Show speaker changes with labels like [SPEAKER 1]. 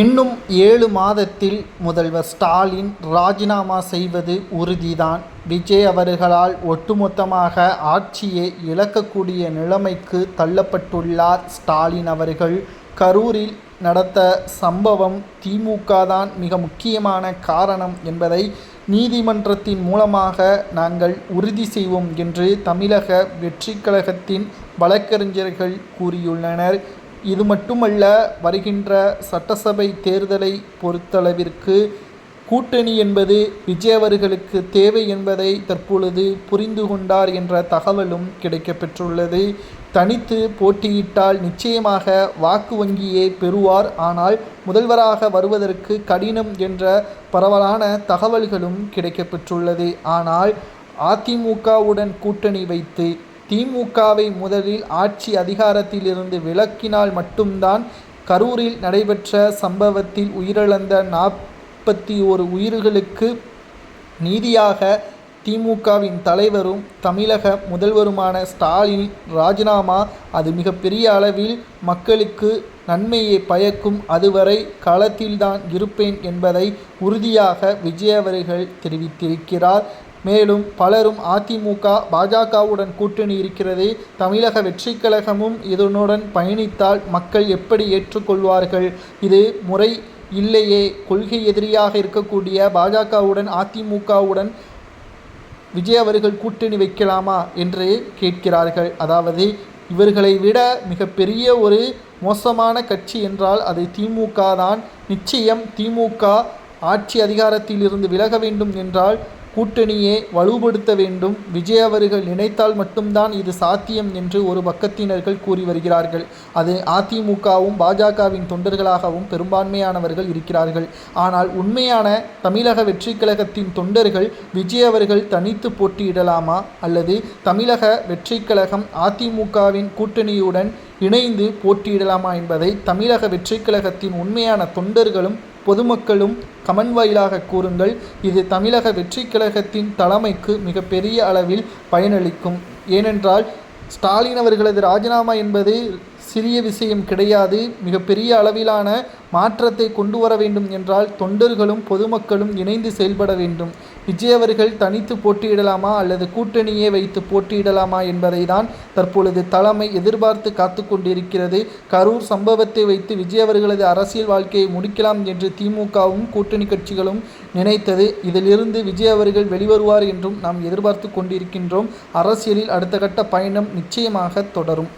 [SPEAKER 1] இன்னும் ஏழு மாதத்தில் முதல்வர் ஸ்டாலின் ராஜினாமா செய்வது உறுதிதான். விஜய் அவர்களால் ஒட்டுமொத்தமாக ஆட்சியை இழக்கக்கூடிய நிலைமைக்கு தள்ளப்பட்டுள்ளார் ஸ்டாலின் அவர்கள். கரூரில் நடந்த சம்பவம் திமுக தான் மிக முக்கியமான காரணம் என்பதை நீதிமன்றத்தின் மூலமாக நாங்கள் உறுதி செய்வோம் என்று தமிழக வெற்றி கழகத்தின் வழக்கறிஞர்கள் கூறியுள்ளனர். இது மட்டுமல்ல வருகின்ற சட்டசபை தேர்தலை பொறுத்தளவிற்கு கூட்டணி என்பது விஜய் அவர்களுக்கு தேவை என்பதை தற்பொழுது புரிந்து கொண்டார் என்ற தகவலும் கிடைக்கப்பெற்றுள்ளது. தனித்து போட்டியிட்டால் நிச்சயமாக வாக்கு வங்கியை பெறுவார். ஆனால் முதல்வராக வருவதற்கு கடினம் என்ற பரவலான தகவல்களும் கிடைக்கப்பெற்றுள்ளது. ஆனால் அதிமுகவுடன் கூட்டணி வைத்து திமுகவை முதலில் ஆட்சி அதிகாரத்திலிருந்து விலக்கினால் மட்டும்தான் கரூரில் நடைபெற்ற சம்பவத்தில் உயிரிழந்த நாற்பத்தி ஒரு உயிர்களுக்கு நீதியாக திமுகவின் தலைவரும் தமிழக முதல்வருமான ஸ்டாலின் ராஜினாமா அது மிகப்பெரிய அளவில் மக்களுக்கு நன்மையை பயக்கும். அதுவரை களத்தில்தான் இருப்பேன் என்பதை உறுதியாக விஜய் அவர்கள் தெரிவித்திருக்கிறார். மேலும் பலரும் அதிமுக பாஜகவுடன் கூட்டணி இருக்கிறது தமிழக வெற்றி கழகமும் இதனுடன் பயணித்தால் மக்கள் எப்படி ஏற்றுக்கொள்வார்கள்? இது முறை இல்லையே. கொள்கை எதிரியாக இருக்கக்கூடிய பாஜகவுடன் அதிமுகவுடன் விஜய் அவர்கள் கூட்டணி வைக்கலாமா என்று கேட்கிறார்கள். அதாவது இவர்களை விட மிகப்பெரிய ஒரு மோசமான கட்சி என்றால் அது திமுக தான். நிச்சயம் திமுக ஆட்சி அதிகாரத்திலிருந்து விலக வேண்டும் என்றால் கூட்டணியை வலுப்படுத்த வேண்டும். விஜய் அவர்கள் நினைத்தால் மட்டும்தான் இது சாத்தியம் என்று ஒரு பக்கத்தினர்கள் கூறி வருகிறார்கள். அது அதிமுகவும் பாஜகவின் தொண்டர்களாகவும் பெரும்பான்மையானவர்கள் இருக்கிறார்கள். ஆனால் உண்மையான தமிழக வெற்றி கழகத்தின் தொண்டர்கள் விஜய் அவர்கள் தனித்து போட்டியிடலாமா? அல்லது தமிழக வெற்றி கழகம் அதிமுகவின் கூட்டணியுடன் இணைந்து போட்டியிடலாமா என்பதை தமிழக வெற்றி கழகத்தின் உண்மையான தொண்டர்களும் பொதுமக்களும் கமன் வாயிலாக கூறுங்கள். இது தமிழக வெற்றி கழகத்தின் தலைமைக்கு மிகப்பெரிய அளவில் பயனளிக்கும். ஏனென்றால் ஸ்டாலின் அவர்களது ராஜினாமா என்பது சிறிய விஷயம் கிடையாது. மிகப்பெரிய அளவிலான மாற்றத்தை கொண்டு வர வேண்டும் என்றால் தொண்டர்களும் பொதுமக்களும் இணைந்து செயல்பட வேண்டும். விஜய் அவர்கள் தனித்து போட்டியிடலாமா அல்லது கூட்டணியே வைத்து போட்டியிடலாமா என்பதை தான் தற்பொழுது தலைமை எதிர்பார்த்து காத்து கொண்டிருக்கிறது. கரூர் சம்பவத்தை வைத்து விஜய் அவர்களது அரசியல் வாழ்க்கையை முடிக்கலாம் என்று திமுகவும் கூட்டணி கட்சிகளும் நினைத்தது. இதிலிருந்து விஜய் அவர்கள் வெளிவருவார் என்றும் நாம் எதிர்பார்த்து கொண்டிருக்கின்றோம். அரசியலில் அடுத்த கட்ட பயணம் நிச்சயமாக தொடரும்.